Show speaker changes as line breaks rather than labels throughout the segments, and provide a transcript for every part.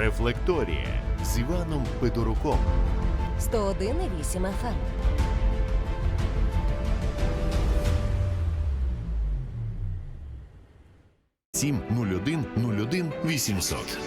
Рефлекторія з Іваном Федоруком.
101,8 FM.
Сім нуль один нуль один вісімсот.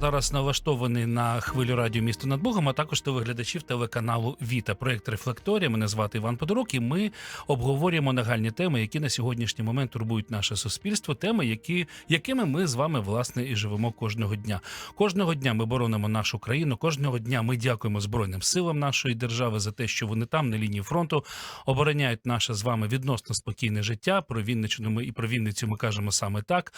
Зараз налаштований на хвилю радіо місто над Богом, а також телеглядачів телеканалу Віта. Проект Рефлекторія. Мене звати Іван Подорук, і ми обговорюємо нагальні теми, які на сьогоднішній момент турбують наше суспільство. Теми, які, якими ми з вами власне і живемо кожного дня. Кожного дня ми боронимо нашу країну. Кожного дня ми дякуємо Збройним силам нашої держави за те, що вони там на лінії фронту обороняють наше з вами відносно спокійне життя. Про Вінниччину ми і про Вінницю ми кажемо саме так.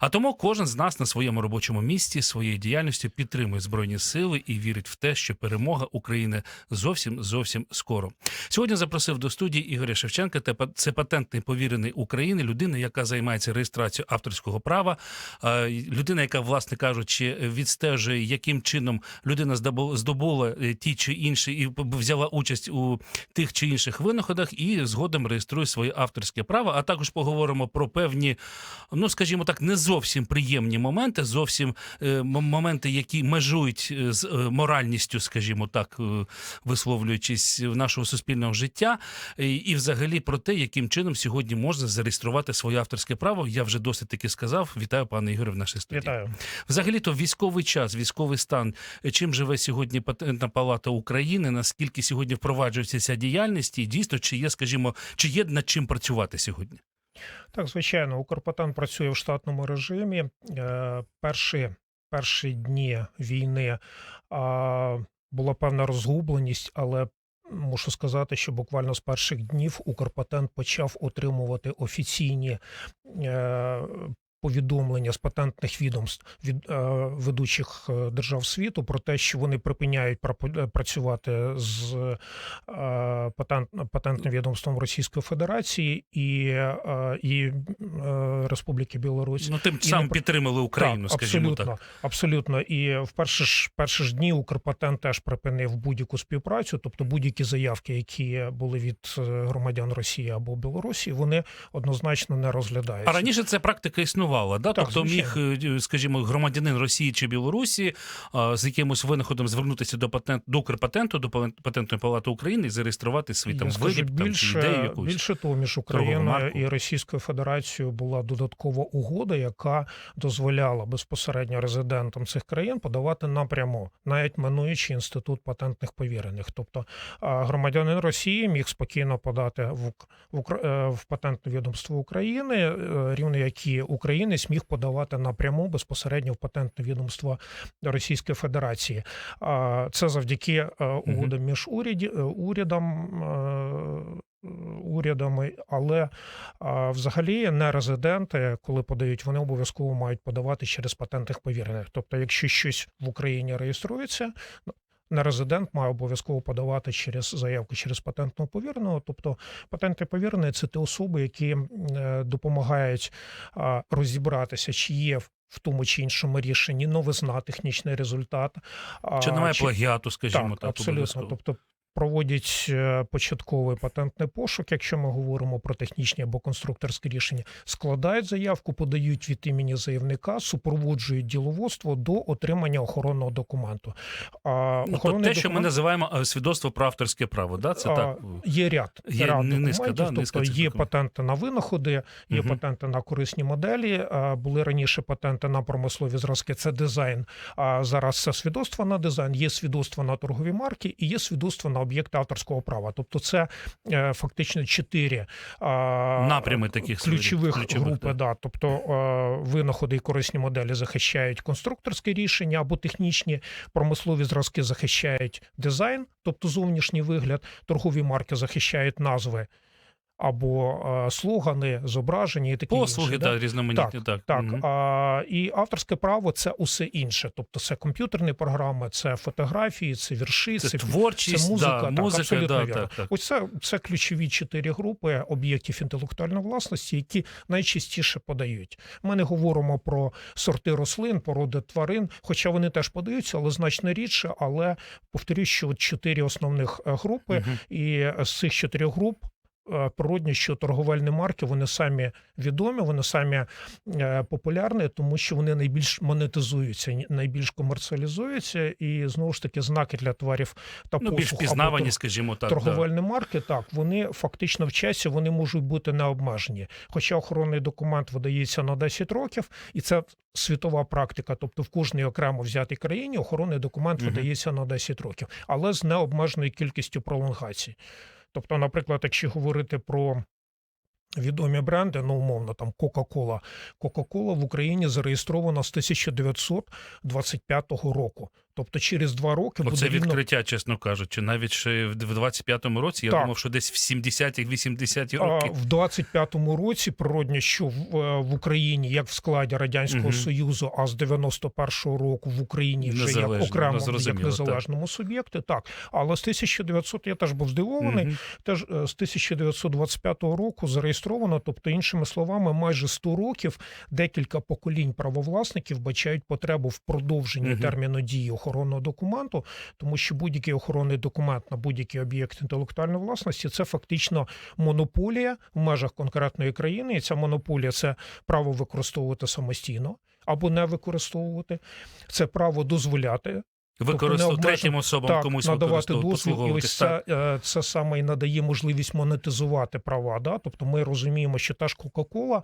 А тому кожен з нас на своєму робочому місці своєю діяльністю підтримує збройні сили і вірить в те, що перемога України зовсім зовсім скоро. Сьогодні запросив до студії Ігоря Шевченка. Це патентний повірений України, людина, яка займається реєстрацією авторського права, людина, яка, власне кажучи, відстежує, яким чином людина здобу- здобула е, ті чи інші і взяла участь у тих чи інших винаходах, і згодом реєструє своє авторське право. А також поговоримо про певні, ну скажімо так, не зовсім приємні моменти, зовсім е, м- моменти, які межують е, з е, моральністю, скажімо так, е, висловлюючись в нашого суспільного життя, і, взагалі про те, яким чином сьогодні можна зареєструвати своє авторське право. Я вже досить таки сказав. Вітаю, пане Ігоре, в нашій студії.
Вітаю.
Взагалі, то військовий час, військовий стан. Чим живе сьогодні патентна палата України? Наскільки сьогодні впроваджується ця діяльність? І дійсно, чи є, скажімо, чи є над чим працювати сьогодні?
Так, звичайно, Укрпатент працює в штатному режимі. Перші, перші дні війни була певна розгубленість, але мушу сказати, що буквально з перших днів Укрпатент почав отримувати офіційні. Повідомлення з патентних відомств від е, ведучих е, держав світу про те, що вони припиняють е, працювати з патент, патентним відомством Російської Федерації і, і Республіки Білорусь.
Ну тим самим
не-
підтримали Україну,
так,
скажімо
абсолютно,
так.
абсолютно. І в перші ж перші ж дні Укрпатент теж припинив будь-яку співпрацю, тобто будь-які заявки, які були від громадян Росії або Білорусі, вони однозначно не розглядаються.
А раніше ця практика існувала, да?
Так,
тобто міг,
звичайно.
е, скажімо, громадянин Росії чи Білорусі з якимось винаходом звернутися до патент до Укрпатенту, до патентної палати України і зареєструвати свій там
Я
виріб, там, чи
більше,
ідею якусь.
більше того, між Україною і Російською Федерацією була додаткова угода, яка дозволяла безпосередньо резидентам цих країн подавати напряму, навіть минуючи інститут патентних повірених. Тобто громадянин Росії міг спокійно подати в, в, е, в патентне відомство України, е, рівно як і українець міг подавати напряму безпосередньо в патентне відомство Російської Федерації. Це завдяки е, угодам між уряді, е, урядом. е, Урядами, але а, взагалі не резиденти, коли подають, вони обов'язково мають подавати через патентних повірених. Тобто, якщо щось в Україні реєструється, не резидент має обов'язково подавати через заявку через патентного повіреного. Тобто, патенти повірений це ті особи, які е, допомагають розібратися, чи є в в тому чи іншому рішенні новизна, технічний результат.
Чи немає плагіату, скажімо так,
так, абсолютно. Тобто проводять е, початковий патентний пошук, якщо ми говоримо про технічні або конструкторські рішення, складають заявку, подають від імені заявника, супроводжують діловодство до отримання охоронного документу. А
Ну, то те, що ми називаємо е, свідоцтво про авторське право, да? це
а,
так?
Є ряд,
Є
ряд
ни- низка, да, низка
тобто
цих
є
документів.
патенти на винаходи, є
Мгм.
патенти на корисні моделі. Були раніше патенти на промислові зразки. Це дизайн. А зараз це свідоцтво на дизайн, є свідоцтво на торгові марки і є свідоцтво на об'єкти авторського права. Тобто, це е, фактично чотири
Напрями таких
ключових,
ключових,
групи.
да.
Да. Тобто е, винаходи і корисні моделі захищають конструкторські рішення або технічні промислові зразки захищають дизайн, тобто зовнішній вигляд, торгові марки захищають назви або е, слогани, зображення і такі
Послуги,
інше.
да, різноманітні, так.
Так,
Мгм.
а, і авторське право це усе інше. Тобто це комп'ютерні програми, це фотографії, це вірші,
Це
це,
творчість,
це музика,
да,
так,
музика,
абсолютно
да,
вірно.
так, так.
Ось це, це ключові чотири групи об'єктів інтелектуальної власності, які найчастіше подають. Ми не говоримо про сорти рослин, породи тварин, хоча вони теж подаються, але значно рідше. Але повторюю, що чотири основних е, групи,
Мгм.
і з цих чотирьох груп природні, що торговельні марки вони самі відомі, вони самі е, популярні, тому що вони найбільш монетизуються, найбільш комерціалізуються, і знову ж таки знаки для товарів та
Ну, більш
послуг або
пізнавані,
тор-
скажімо так. да.
торговельні марки, так вони фактично в часі вони можуть бути не обмежені. Хоча охоронний документ видається на 10 років, і це світова практика. Тобто в кожній окремо взятій країні охоронний документ
Мгм.
видається на 10 років, але з необмеженою кількістю пролонгацій. Тобто, наприклад, якщо говорити про відомі бренди, ну умовно там Кока-Кола, Кока-Кола в Україні зареєстрована з 1925 року. Тобто через два роки
Оце
буде рівно
відкриття, чесно кажучи, навіть ще в 25-му році. Я
Так.
думав, що десь в 70-ті, 80-ті
А, в 25-му році природньо, що в, е, в Україні, як в складі радянського
Мгм.
союзу, а з 91-го року в Україні вже як
Незалежно,
окремо
ну,
як
зрозуміло,
незалежному суб'єкті. Так, але з 1900 я теж був здивований.
Мгм.
Теж е, з 1925 року зареєстровано, тобто, іншими словами, майже 100 років декілька поколінь правовласників бачають потребу в продовженні
Мгм.
терміну дії охоронного документу, тому що будь-який охоронний документ на будь-який об'єкт інтелектуальної власності це фактично монополія в межах конкретної країни. І ця монополія це право використовувати самостійно або не використовувати, це право дозволяти
Використовувати третім особам
так,
комусь
надавати дозвіл, і ось це, е, це саме і надає можливість монетизувати права. Да? Тобто ми розуміємо, що та ж Кока-Кола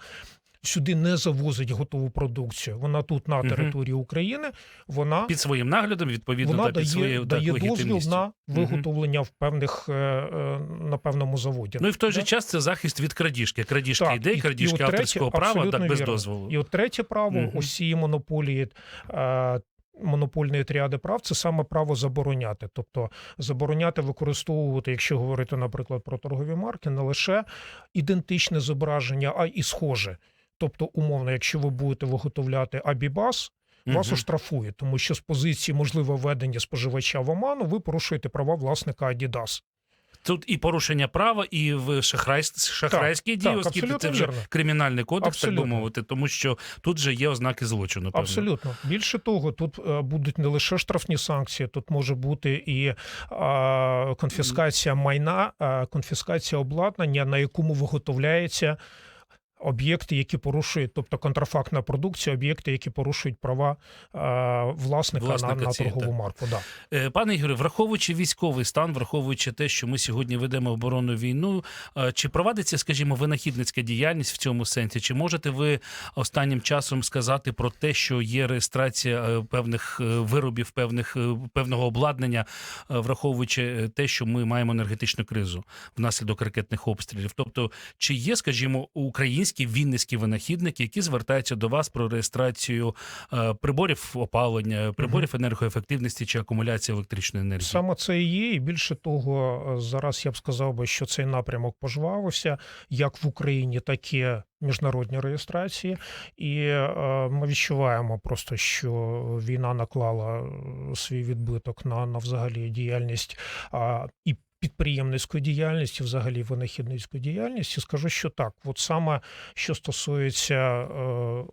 сюди не завозить готову продукцію. Вона тут на території України. Вона
Під своїм наглядом, відповідно,
вона
та, під
дає,
своєю так,
дозвіл на виготовлення в певних е, е, на певному заводі.
Ну і в той же час це захист від крадіжки. Крадіжки
Так,
ідей, крадіжки
і третє,
авторського права, так без
вірно.
дозволу.
І от третє право
Мгм.
усі монополії. Е, Монопольної тріади прав це саме право забороняти, тобто забороняти використовувати, якщо говорити, наприклад, про торгові марки, не лише ідентичне зображення, а й схоже. Тобто, умовно, якщо ви будете виготовляти Абібас, вас
Мгм.
оштрафують, тому що з позиції можливе введення споживача в оману ви порушуєте права власника Adidas.
Тут і порушення права, і в шахрай... шахрайські дії,
так,
оскільки це вже
вірно.
кримінальний кодекс, так би мовити, тому що тут же є ознаки злочину. Певно.
Абсолютно. Більше того, тут е, будуть не лише штрафні санкції, тут може бути і е, конфіскація майна, е, конфіскація обладнання, на якому виготовляється. Об'єкти, які порушують, тобто контрафактна продукція, об'єкти, які порушують права е, власника,
Власника
на, на торгову
так.
марку. Да.
Е, Пане Ігоре, враховуючи військовий стан, враховуючи те, що ми сьогодні ведемо оборонну війну, е, чи провадиться, скажімо, винахідницька діяльність в цьому сенсі? Чи можете ви останнім часом сказати про те, що є реєстрація певних виробів, певних певного обладнання, е, враховуючи те, що ми маємо енергетичну кризу внаслідок ракетних обстрілів? Тобто, чи є, скажімо, українські вінницькі винахідники, які звертаються до вас про реєстрацію е, приборів опалення, приборів енергоефективності чи акумуляції електричної енергії?
Саме це і є, і більше того, е, зараз я б сказав би, що цей напрямок пожвавився як в Україні, так і міжнародні реєстрації. І е, ми відчуваємо просто, що війна наклала е, свій відбиток на, на взагалі діяльність а, і. Підприємницьку діяльність, і взагалі винахідницьку діяльність, і скажу, що так, от саме що стосується е,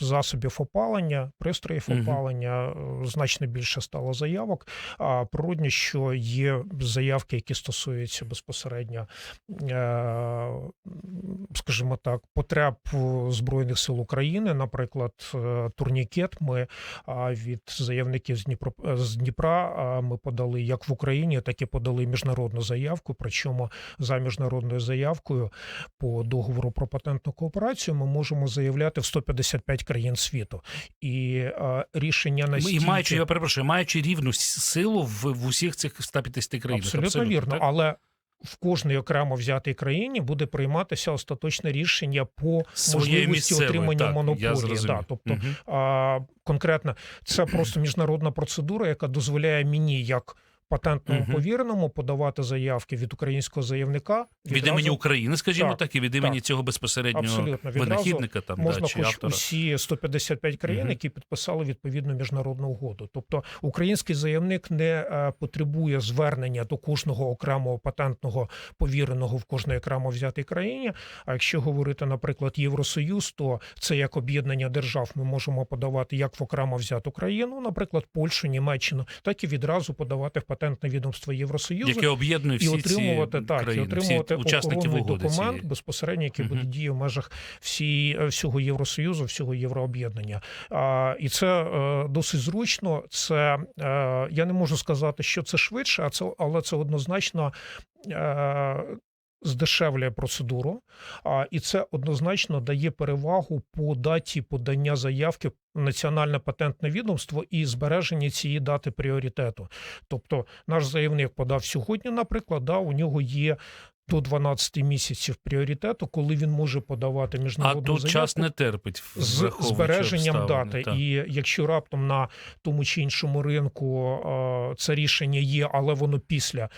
засобів опалення, пристроїв
Мгм.
опалення, е, значно більше стало заявок. А природні, що є заявки, які стосуються безпосередньо, е, скажімо так, потреб збройних сил України. Наприклад, е, турнікет. Ми від заявників з Дніпро з Дніпра ми подали як в Україні, так і подали міжнародну заявку. Причому за міжнародною заявкою по договору про патентну кооперацію ми можемо заявляти в 155 країн світу. І е, рішення настільки...
І маючи, я перепрошую, маючи рівну силу в, в усіх цих 150 країнах.
Абсолютно, вірно,
так?
але в кожній окремо взятій країні буде прийматися остаточне рішення по
Своєю
можливості
місцевою,
отримання
так,
монополії.
зрозумів.
Да, тобто
Мгм.
а, конкретно це просто міжнародна процедура, яка дозволяє мені як патентному
Мгм.
повіреному подавати заявки від українського заявника
від імені України, скажімо так,
Так,
і від імені
так.
цього безпосереднього винахідника там
можна
да, чи
хоч
автора.
усі 155 країн,
Мгм.
які підписали відповідну міжнародну угоду. Тобто український заявник не е, потребує звернення до кожного окремого патентного повіреного в кожній окремо взятій країні. А якщо говорити, наприклад, Євросоюз, то це як об'єднання держав. Ми можемо подавати як в окремо взяту країну, наприклад, Польщу, Німеччину, так і відразу подавати в патентне відомство Євросоюзу.
Яке об'єднує
і отримувати
ці
так, і отримувати
всі учасників
документ
цієї.
безпосередньо, який буде дії в межах всі, е, всього Євросоюзу, всього Єврооб'єднання. А, і це а, досить зручно. Це а, я не можу сказати, що це швидше, а це але це однозначно. Здешевлює процедуру, а і це однозначно дає перевагу по даті подання заявки в національне патентне відомство і збереження цієї дати пріоритету. Тобто, наш заявник подав сьогодні, наприклад, да, у нього є до 12 місяців пріоритету, коли він може подавати
А
міжнародну
тут
заявку
час не терпить
з збереженням дати.
так.
І якщо раптом на тому чи іншому ринку це рішення є, але воно після.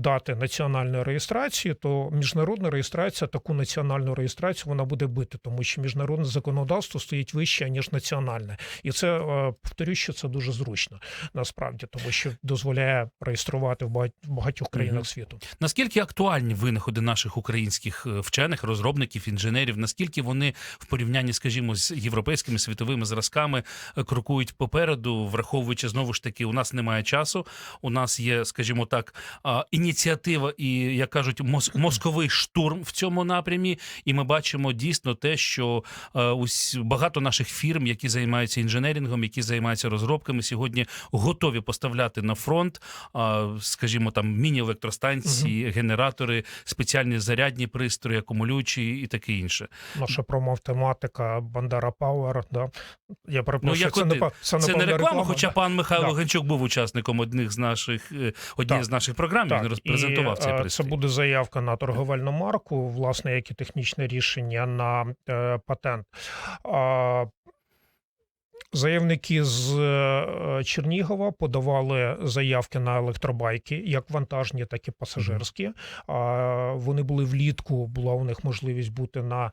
Дати національної реєстрації, то міжнародна реєстрація таку національну реєстрацію вона буде бити, тому що міжнародне законодавство стоїть вище ніж національне, і це е, повторюю, що це дуже зручно насправді, тому що дозволяє реєструвати в багать- багатьох країнах
Мгм.
світу.
Наскільки актуальні винаходи наших українських е, вчених, розробників, інженерів? Наскільки вони в порівнянні, скажімо, з європейськими світовими зразками е, крокують попереду, враховуючи знову ж таки, у нас немає часу. У нас є, скажімо так, а, ініціатива і як кажуть, мозковий штурм в цьому напрямі. І ми бачимо дійсно те, що е, багато наших фірм, які займаються інженерінгом, які займаються розробками, сьогодні готові поставляти на фронт, скажімо, там міні-електростанції, генератори, спеціальні зарядні пристрої, акумулюючі і таке інше.
Наша промов-тематика Бандера Пауер. Да. Я перепрошую,
як
це, не, це,
Це не
напевно,
реклама, хоча
да.
пан Михайло
Да.
Генчук був учасником одних з наших е, однієї з наших програм. Він розпрезентував
і,
цей
е,
пристрій.
Це буде заявка на торговельну марку, власне, як і технічне рішення на е, патент. А, Заявники з е, Чернігова подавали заявки на електробайки, як вантажні, так і пасажирські. Вони були влітку, була у них можливість бути на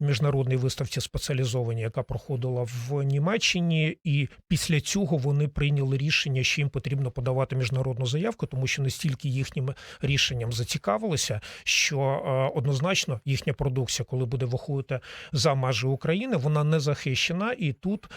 міжнародній виставці спеціалізованій, яка проходила в Німеччині, і після цього вони прийняли рішення, що їм потрібно подавати міжнародну заявку, тому що настільки їхнім рішенням зацікавилися, що е, однозначно їхня продукція, коли буде виходити за межі України, вона не захищена. І тут, е,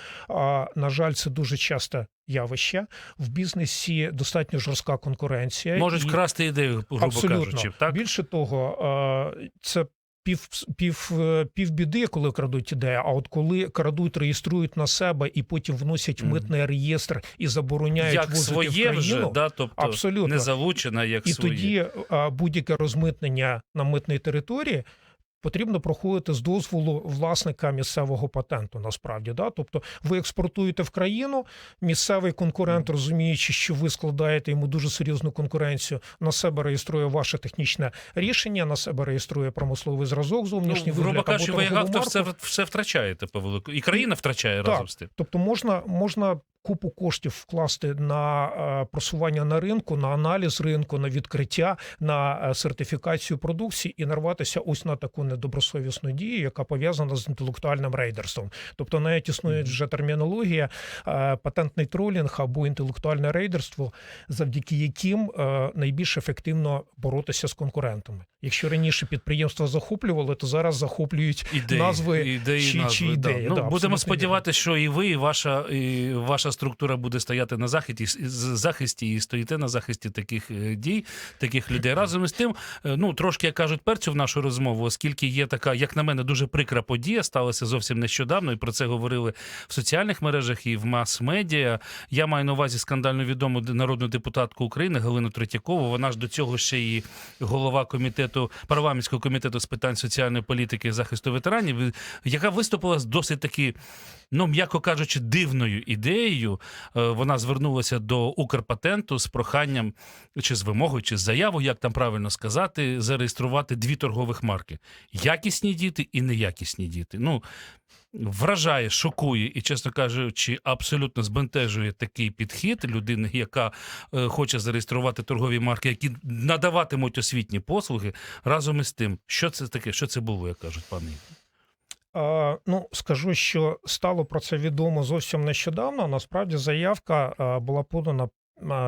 на жаль, це дуже часто явище в бізнесі. Достатньо жорстка конкуренція.
Можуть
і-
вкрасти ідею, грубо
Абсолютно.
кажучи. Так?
Більше того, е, це. Пів, пів, пів біди, коли крадуть ідею, а от коли крадуть, реєструють на себе і потім вносять в митний реєстр і забороняють
Як
возити в
своє
країну,
вже, да? тобто
абсолютно.
не залучена, як
і
своє.
тоді е, будь-яке розмитнення на митній території потрібно проходити з дозволу власника місцевого патенту. Насправді, да, тобто ви експортуєте в країну, місцевий конкурент, розуміючи, що ви складаєте йому дуже серйозну конкуренцію, на себе реєструє ваше технічне рішення, на себе реєструє промисловий зразок, зовнішній
Ну,
вигляд
кажучи, ви як автор все, все втрачаєте по велику. І країна втрачає
Так.
разом з тим.
Тобто можна, можна купу коштів вкласти на е, просування на ринку, на аналіз ринку, на відкриття, на е, сертифікацію продукції і нарватися ось на таку недобросовісну дію, яка пов'язана з інтелектуальним рейдерством. Тобто навіть існує вже термінологія е, патентний тролінг або інтелектуальне рейдерство, завдяки яким найбільш ефективно боротися з конкурентами. Якщо раніше підприємства захоплювали, то зараз захоплюють
Ідеї,
назви
ідеї,
чи- чи
назви, да.
ідеї,
Ну,
да,
будемо сподіватися, що і ви, і ваша, і ваша структура буде стояти на захисті, захисті і стоїте на захисті таких е, дій, таких людей. Разом із тим, е, ну трошки як кажуть перцю в нашу розмову, оскільки є така, як на мене, дуже прикра подія, сталася зовсім нещодавно, і про це говорили в соціальних мережах і в мас-медіа. Я маю на увазі скандально відому народну депутатку України Галину Третьякову. Вона ж до цього ще і голова комітету парламентського комітету з питань соціальної політики і захисту ветеранів, яка виступила з досить таки, ну м'яко кажучи, дивною ідеєю. Е, Вона звернулася до Укрпатенту з проханням чи з вимогою, чи з заявою, як там правильно сказати, зареєструвати дві торгових марки: якісні діти і неякісні діти. Ну вражає, шокує і, чесно кажучи, абсолютно збентежує такий підхід людини, яка е, хоче зареєструвати торгові марки, які надаватимуть освітні послуги. Разом із тим, що це таке, що це було, як кажуть пани.
Ну, скажу, що стало про це відомо зовсім нещодавно. Насправді заявка була подана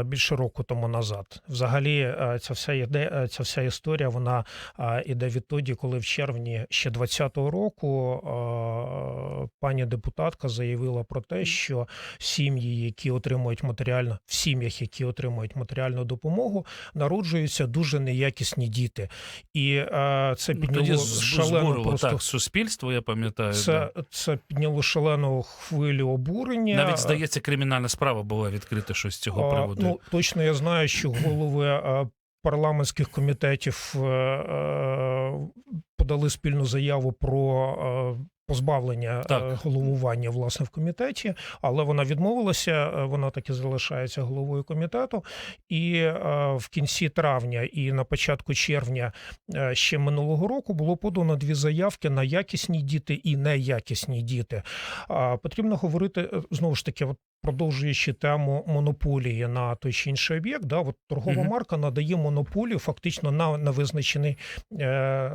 більше року тому назад. Взагалі, е, ця вся іде, е, ця вся історія вона іде відтоді, коли в червні ще 2020 року пані депутатка заявила про те, що сім'ї, які отримують матеріальну в сім'ях, які отримують матеріальну допомогу, народжуються дуже неякісні діти, і е, це
Ну,
підняло шалену просто
так суспільство, я пам'ятаю.
це,
да.
це підняло шалену хвилю обурення.
Навіть здається, кримінальна справа була відкрита щось з цього
А,
приводу.
Ну точно я знаю, що голови е, парламентських комітетів е, е, подали спільну заяву про. Позбавлення
Так.
е, головування власне в комітеті, але вона відмовилася. е, Вона так і залишається головою комітету. І е, в кінці травня і на початку червня ще минулого року було подано дві заявки на якісні діти і неякісні діти. Потрібно говорити знову ж таки, от продовжуючи тему монополії на той чи інший об'єкт, да, от торгова
Мгм.
марка надає монополію фактично на, на визначений е,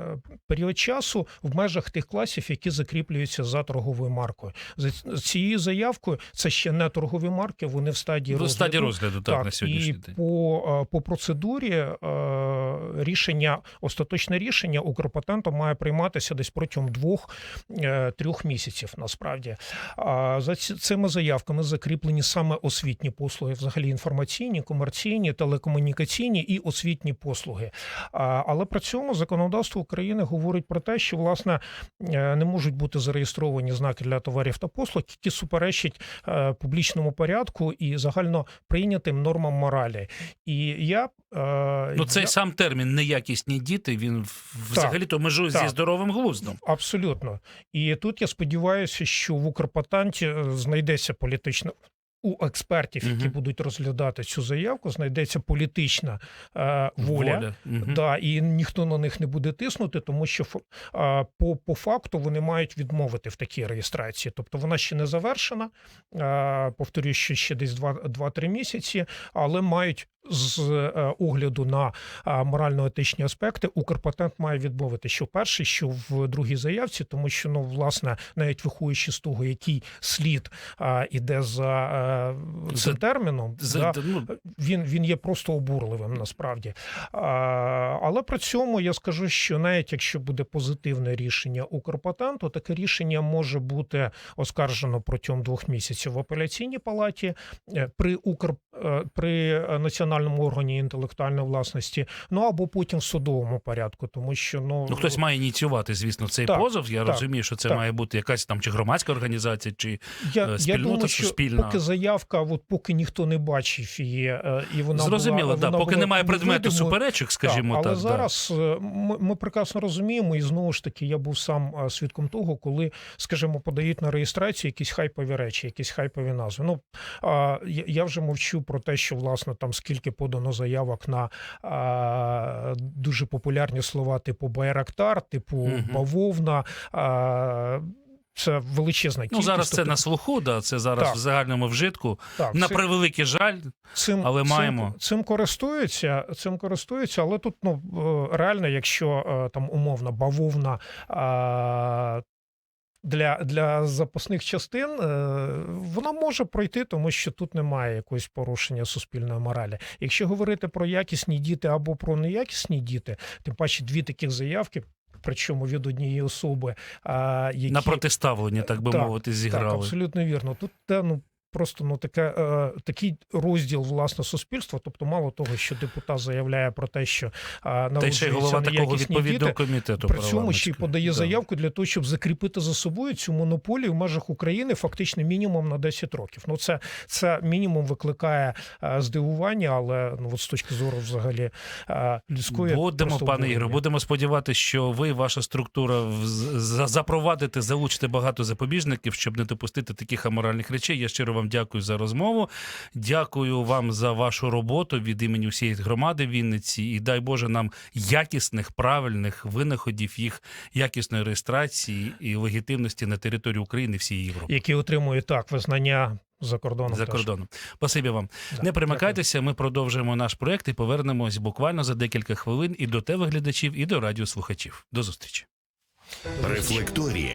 період часу в межах тих класів, які закріплюються за торговою маркою. За цією заявкою це ще не торгові марки, вони в стадії
в стадії
розгляду.
розгляду, так, на сьогоднішній
і
день.
по, е, по процедурі е, рішення, остаточне рішення Укрпатенту має прийматися десь протягом двох-трьох місяців. Насправді за цими заявками закріплені саме освітні послуги, взагалі інформаційні, комерційні, телекомунікаційні і освітні послуги. Але при цьому законодавство України говорить про те, що власне е, не можуть бути зареєстровані знаки для товарів та послуг, які суперечать е, публічному порядку і загально прийнятим нормам моралі. І я е,
Ну, цей
я-
сам термін неякісні діти, він взагалі то межує зі здоровим глуздом.
Абсолютно. І тут я сподіваюся, що в Укрпатенті е, знайдеться політична. У експертів, які
Мгм.
будуть розглядати цю заявку, знайдеться політична е, воля,
Мгм.
Да, і ніхто на них не буде тиснути, тому що а, по, по факту вони мають відмовити в такій реєстрації. Тобто вона ще не завершена. а, Повторюю, що ще десь 2-3 місяці, але мають з е, огляду на а, морально-етичні аспекти Укрпатент має відмовити, що перший, що в другій заявці, тому що ну власне навіть виходячи з того, який слід а, іде за е,
За-
терміном,
За-
да,
ну,
він, він є просто обурливим насправді. А, але при цьому я скажу, що навіть якщо буде позитивне рішення Укрпатенту, таке рішення може бути оскаржено протягом двох місяців в апеляційній палаті е, при Укр е, при національному органі інтелектуальної власності, ну або потім в судовому порядку, тому що ну,
Ну, хтось має ініціювати, звісно, цей
Так,
позов. Я
так,
розумію, що це
так.
має бути якась там чи громадська організація, чи
я,
е,
я
спільнота
думаю, що
суспільна.
поки заявка, от поки ніхто не бачив її, е, і вона
зрозуміло,
була,
да,
вона
поки
була
немає предмету суперечок, скажімо
так,
так.
але
да.
зараз е, ми, ми прекрасно розуміємо, і знову ж таки, я був сам е, свідком того, коли, скажімо, подають на реєстрацію якісь хайпові речі, якісь хайпові назви. Ну я, вже мовчу про те, що власне там скільки подано заявок на а, дуже популярні слова, типу Байрактар, типу
Мгм.
бавовна. А, це величезна
Ну, зараз це
тобто,
на слуху, да, це зараз
Так.
в загальному вжитку.
так,
На
це-
превеликий жаль,
цим,
Але
цим,
маємо.
цим користуються, цим користуються, але тут ну е, реально, якщо е, там умовно бавовна. а, Для, для запасних частин е, вона може пройти, тому що тут немає якогось порушення суспільної моралі. Якщо говорити про якісні діти або про неякісні діти, тим паче дві таких заявки, причому від однієї особи, а, які
на протиставлення, так би
Так,
мовити,
так, абсолютно вірно. Тут те, ну просто ну таке е, такий розділ власне суспільства. Тобто, мало того, що депутат заявляє про те, що е,
Та ще голова такого відповідного
діти,
комітету.
при цьому ще й подає
Да.
заявку для того, щоб закріпити за собою цю монополію в межах України фактично мінімум на 10 років. Ну це, це мінімум викликає е, здивування, але ну от з точки зору взагалі е, людської
Будемо, пане Ігоре, будемо сподіватися, що ви, ваша структура, запровадите, залучите багато запобіжників, щоб не допустити таких аморальних речей. Я щиро вам дякую за розмову. Дякую вам за вашу роботу від імені всієї громади Вінниці. І дай Боже нам якісних, правильних винаходів, їх якісної реєстрації і легітимності на території України всієї Європи.
які отримують так визнання за кордоном.
За
теж.
кордоном. Спасибі вам.
Да,
Не перемикайтеся, ми продовжуємо наш проект і повернемось буквально за декілька хвилин і до телеглядачів, і до радіослухачів. До зустрічі.
Рефлекторія.